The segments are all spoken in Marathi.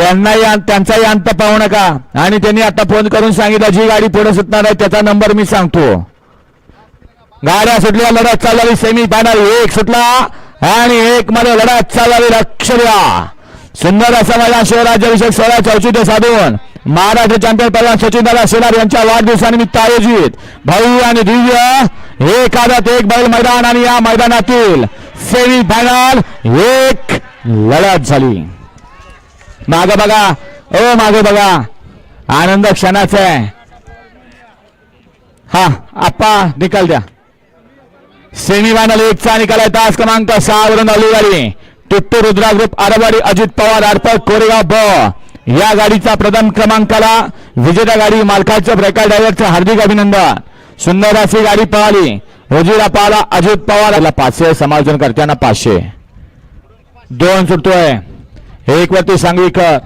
त्यांनाही अं- त्यांचाही अंत पाहू नका. आणि त्यांनी आता फोन करून सांगितलं जी गाडी पुढे सुटणार आहे त्याचा नंबर मी सांगतो. गाड्या सुटल्या लढत चालली सेमी फायनल एक सुटला आणि एक मध्ये लढत चालावी लक्षद्या सुंदर असा मैदान शिवराज्याभिषेक सोहळा चौचित्य साधून. महाराष्ट्र चॅम्पियन पहिला सचिन दादा शेलार यांच्या वाढदिवसानिमित्त आयोजित. भाऊ आणि दिव्य एक आदत एक बैल मैदान आणि या मैदानातील सेमी फायनल एक लढत झाली. माग बघा. ओ मागे बघा. आनंद क्षणाचा आहे. हा आप्पा निकाल द्या. सेमी फायनल एकचा निकाल आहे. तास क्रमांक सहा वरून आली गाडी रुद्रा ग्रुप आरवाडी अजित पवार अर्पक कोरेगाव ब. या गाडीचा प्रथम क्रमांकाला विजेता गाडी मालकाच्या ब्रेकर ड्रायव्हरचं हार्दिक अभिनंदन. सुंदर अशी गाडी पळाली. रोजीला पळाला अजित पवार. याला पाचशे समालोचन करताना पाचशे. दोन सुटतोय. एक वरती सांगवीकर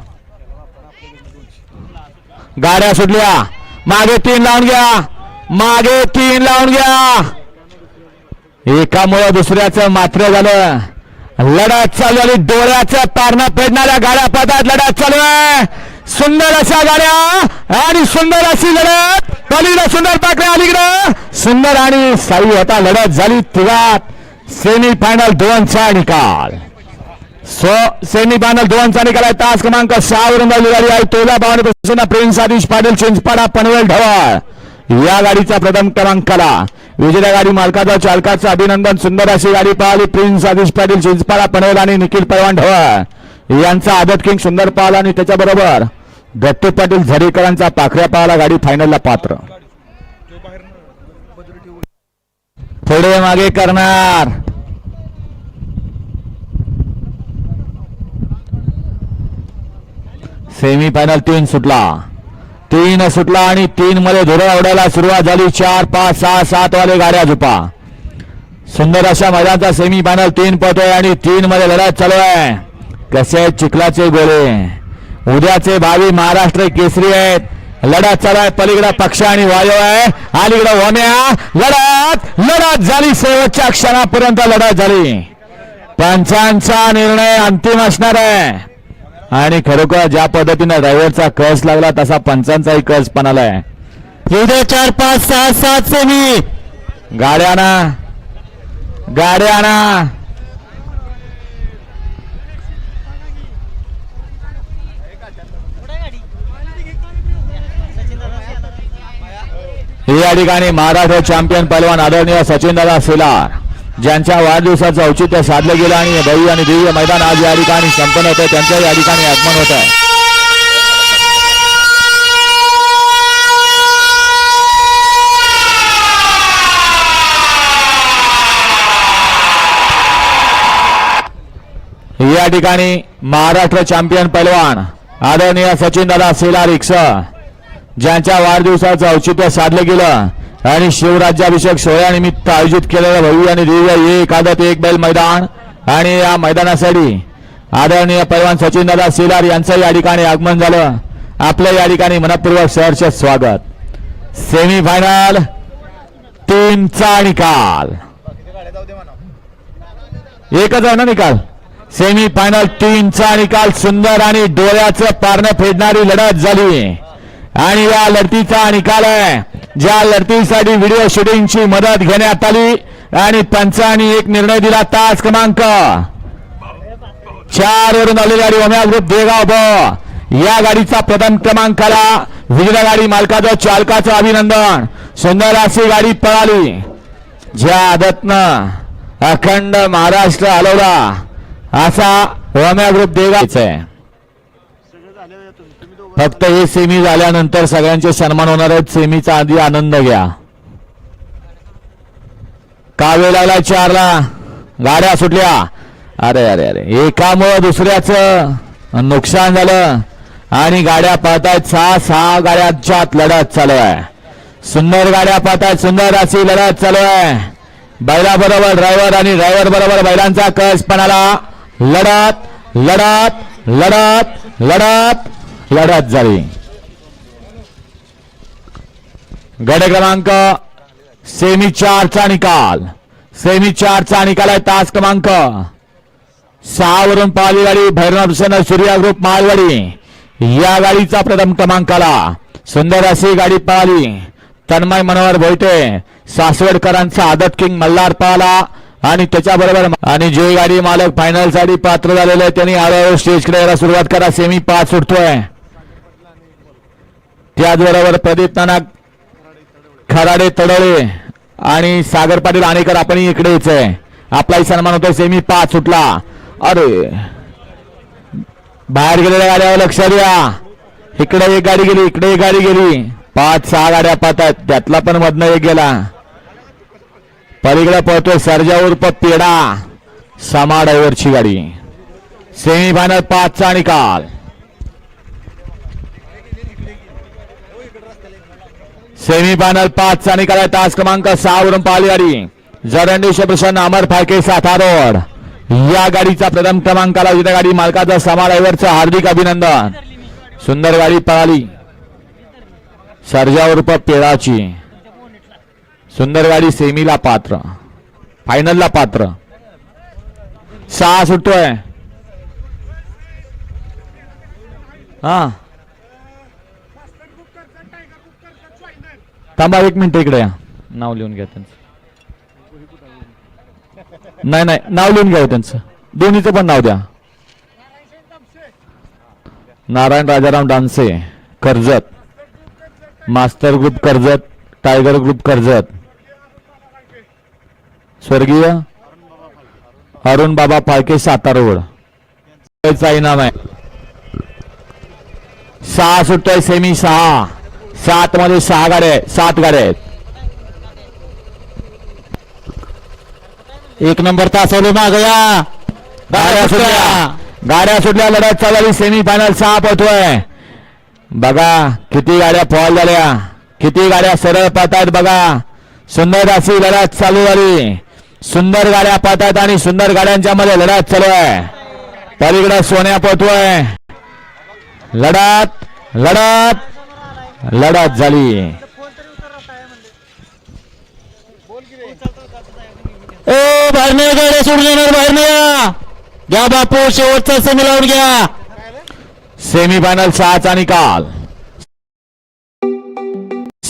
गाड्या सुटल्या. मागे तीन लावून घ्या. मागे तीन लावून घ्या. एकामुळे दुसऱ्याचं मात्र झालं. लढत चालू झाली. डोळ्याचं पारणं फेडणाऱ्या गाड्या पदात लढत चालू आहे. सुंदर अशा गाड्या आणि सुंदर अशी लढत. पलीकडे सुंदर पाकड्या अलीकडं. सुंदर आणि साई होता लढत झाली. तिघात सेमी फायनल दोनचा निकाल. सो सेमी फायनल दोनचा निकाल आहे. तास क्रमांक सहा वरून झाली गाडी आहे. तोला बावन प्रसन्न प्रिन्स आदिश पाटील चिंचपाडा पनवेल ढवळ. या गाडीचा प्रथम क्रमांकाला. विजेत्या गाडी मालकाचा चालकाचं अभिनंदन. सुंदर अशी गाडी पाहिली. प्रिन्स आदिश पाटील चिंचपाडा पनवेल आणि निखिल पळवान ढवळ. यांचा आदत किंग सुंदर पाहिला आणि त्याच्याबरोबर दत्तू पाटील झरेकरांचा पाखऱ्या पाहिला गाडी फायनलला पात्र. पुढे मागे करणार. सेमी फायनल तीन सुटला. तीन सुटला आणि तीन मध्ये धुरा उडायला सुरुवात झाली. चार पाच सहा सात वाले गाड्या झुपा. सुंदर अशा मैदानचा सेमी फायनल तीन पळतोय आणि तीन मध्ये लढत चालू आहे. कसे आहेत चिखलाचे गोळे उद्याचे भावी महाराष्ट्र केसरी आहेत. लढत चालू आहे. पलीकडे पक्ष आणि वायव आहे. अलीकडे होण्या लढत लढत झाली. शेवटच्या क्षणापर्यंत लढत झाली. पंचांचा निर्णय अंतिम असणार आहे. आणि खरोखर ज्या पद्धतीनं ड्रायव्हरचा कस लागला तसा पंचांचाही कस पण आलाय चार पाच सहा सात सेमी. गाड्याना गाड्याना. या ठिकाणी महाराष्ट्र चॅम्पियन पैलवान आदरणीय सचिनदादा सेलार. ज्यांच्या वाढदिवसाचं औचित्य साधलं गेलं आणि भव्य आणि दिव्य मैदान आज या ठिकाणी संपन्न होतं त्यांच्या या ठिकाणी आगमन होत आहे या ठिकाणी महाराष्ट्र चॅम्पियन पैलवान आदरणीय सचिनदादा सेलार रिक्स ज्यांच्या वाढदिवसाचं औचित्य साधलं गेलं आणि शिवराज्याभिषेक सोहळ्यानिमित्त आयोजित केलेलं भव्य आणि दिव्य एक आदत एक बैल मैदान. आणि या मैदानासाठी आदरणीय पैलवान सचिनदादा सिलार यांचं या ठिकाणी आगमन झालं. आपलं या ठिकाणी मनपूर्वक सहर्ष स्वागत. सेमी फायनल तीनचा निकाल. एकच आहे ना निकाल? सेमी फायनल तीनचा निकाल सुंदर आणि डोळ्याचं पारणं फेडणारी लढत झाली. आणि या लढतीचा निकाल आहे. ज्या लढतीसाठी व्हिडिओ शूटिंगची मदत घेण्यात आली आणि पंचांनी एक निर्णय दिला तास क्रमांक. चार वरून आलेली गाडी ओम्या ग्रुप देगाव ब. या गाडीचा प्रथम क्रमांकाला विजेता गाडी मालकाचं चालकाचं अभिनंदन. सुंदर अशी गाडी पळाली. ज्या आदतनं अखंड महाराष्ट्र हलवला असा ओम्या ग्रुप देगावच. आहे फक्त हे सेमी झाल्यानंतर सगळ्यांचे सन्मान होणार आहेत. सेमीचा आधी आनंद घ्या. कावे लागला चारला. गाड्या सुटल्या. अरे अरे अरे. एकामुळं दुसऱ्याचं नुकसान झालं. आणि गाड्या पाहतायत सहा सहा गाड्यांच्यात लढत चालू आहे. सुंदर गाड्या पाहतायत सुंदर अशी लढत चालू आहे. बैला बरोबर ड्रायव्हर आणि ड्रायव्हर बरोबर बैलांचा कस पण आला लढत लढत लढत लढत. लढत झाली. गड क्रमांक सेमी चारचा निकाल. सेमी चारचा निकाल आहे तास क्रमांक. सहा वरून पाहिली गाडी भैरव प्रसन्न सूर्या ग्रुप मालवाडी. या गाडीचा प्रथम क्रमांकाला सुंदर अशी गाडी पळाली. तन्मय मनोहर भोयटे सासवडकरांचा आदत किंग मल्हार पळाला. आणि त्याच्याबरोबर आणि जे गाडी मालक फायनलसाठी पात्र झालेले त्यांनी हळूहळू स्टेजकडे सुरुवात करा. सेमी पाच सुटतोय त्याचबरोबर प्रदीप नाना खराडे तडवळे आणि सागर पाटील आणेकर आपण इकडे आहे. आपलाही सन्मान होतो सेमी पाच सुटला. अरे बाहेर गेलेल्या गाड्यावर लक्ष द्या. इकडे एक गाडी गेली इकडे एक गाडी गेली. पाच सहा गाड्या पाहतात त्यातला पण मधनं एक गेला. पलीकडे पळतोय सर्जा उर्फ पेडा समा ड्रायव्हरची गाडी. सेमी फायनल पाचचा निकाल. सेमी फायनल पाचचा निकाल आहे. तास क्रमांक सहा वरून पाहिली गाडी. जरंडेश प्रसन्न अमर फाळके सातारोड. या गाडीचा प्रथम क्रमांकाला विविध गाडी मालकाचा समा ड्रायव्हरचं हार्दिक अभिनंदन. सुंदर गाडी पळाली. सर्जा उर्फ पेळाची सुंदर गाडी सेमीला पात्र. फायनलला पात्र. सहा सुटतोय. हा. थांबा एक मिनिट इकडे या. नाव लिहून घ्या त्यांचं. नाही नाही नाव लिहून घ्या हो त्यांचं. दोन्हीचं पण नाव द्या. Narayan Rajaram Danse Karjat. Master group Karjat tiger group Karjat. स्वर्गीय अरुण बाबा फाळके सातारा रोड त्याचा इनाम आहे. सहा सुट्ट्या सेमी सहा. सात मध्ये सहा गाड्या आहेत. सात गाड्या आहेत. एक नंबर तासवले मागया गाड्या सुटल्या. गाड्या सुटल्या लढत चालली. सेमी फायनल सहा पोहतोय बघा किती गाड्या फॉल झाल्या. किती गाड्या सरळ पाहतायत बघा. सुंदर अशी लढत चालू झाली. सुंदर गाड्या पाहतायत आणि सुंदर गाड्यांच्या मध्ये लढत चालू आहे. पलीकडे सोन्या पोहतोय लढत लढत. लढत झाली. ओ बाहेरने गाड्या सोडून येणार बाहेरने घ्या बापू शेवटचा सेमी लावून घ्या. सेमी फायनल सहाचा निकाल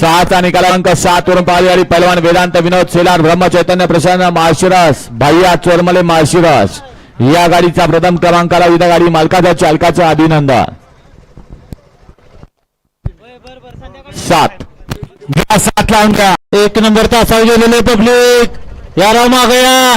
सहाचा निकाल अंक सात वरून पाहिली आली. पैलवान वेदांत विनोद सेलार ब्रह्मचैतन्य प्रसन्न माळशिरस भाय्या चोरमले माळशिरस. या गाडीचा प्रथम क्रमांकाला विविध गाडी मालकाच्या चालकाचं अभिनंदन. सात. घ्या सात लावून द्या. एक नंबर तासावर गेलेले पब्लिक या राव माग या.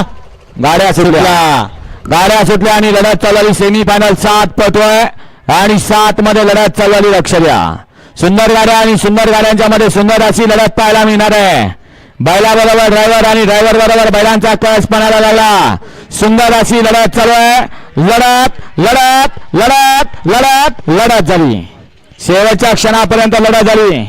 गाड्या सुटल्या. गाड्या सुटल्या आणि लढत चालली सेमी फायनल सात पतोय आणि सात मध्ये लढत चालली लक्ष द्या. सुंदर गाड्या आणि सुंदर गाड्यांच्या मध्ये सुंदर अशी लढत पाहायला मिळणार आहे. बैला बरोबर ड्रायव्हर आणि ड्रायव्हर बरोबर बैलांचा कळस पणाला लागला. सुंदर अशी लढत चालू आहे. लढत लढत लढत लढत लढत झाली. शेवटच्या क्षणापर्यंत लढा झाली.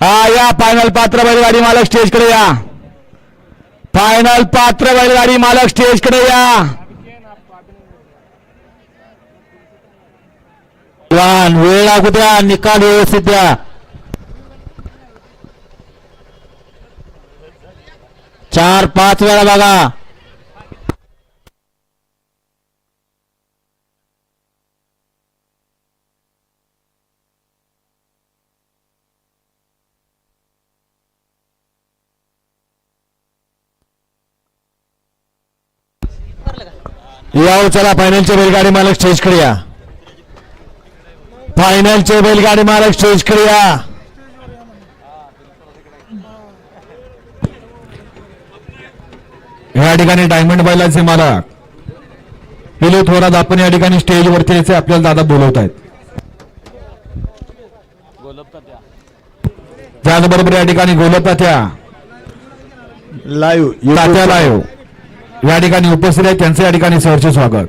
हा या फायनल पात्र बैलगाडी मालक स्टेजकडे या. फायनल पात्र बैलगाडी मालक स्टेजकडे या. वेळ लागू द्या निकाल व्यवस्थित द्या. चार पाच वेळा बघा. याव चला फायनलचे बैलगाडी मालक स्टेजकडे या. फायनलचे बैलगाडी मालक स्टेजकडे या. या ठिकाणी डायमंड बैलाचे मालक. पिलो थोरात आपण या ठिकाणी स्टेजवरती यायचे आपल्याला दादा बोलवत आहेत त्याचबरोबर या ठिकाणी गोलप तात्या लाईव्ह तात्या लाईव्ह या ठिकाणी उपस्थित आहेत त्यांचं या ठिकाणी सहर्ष स्वागत.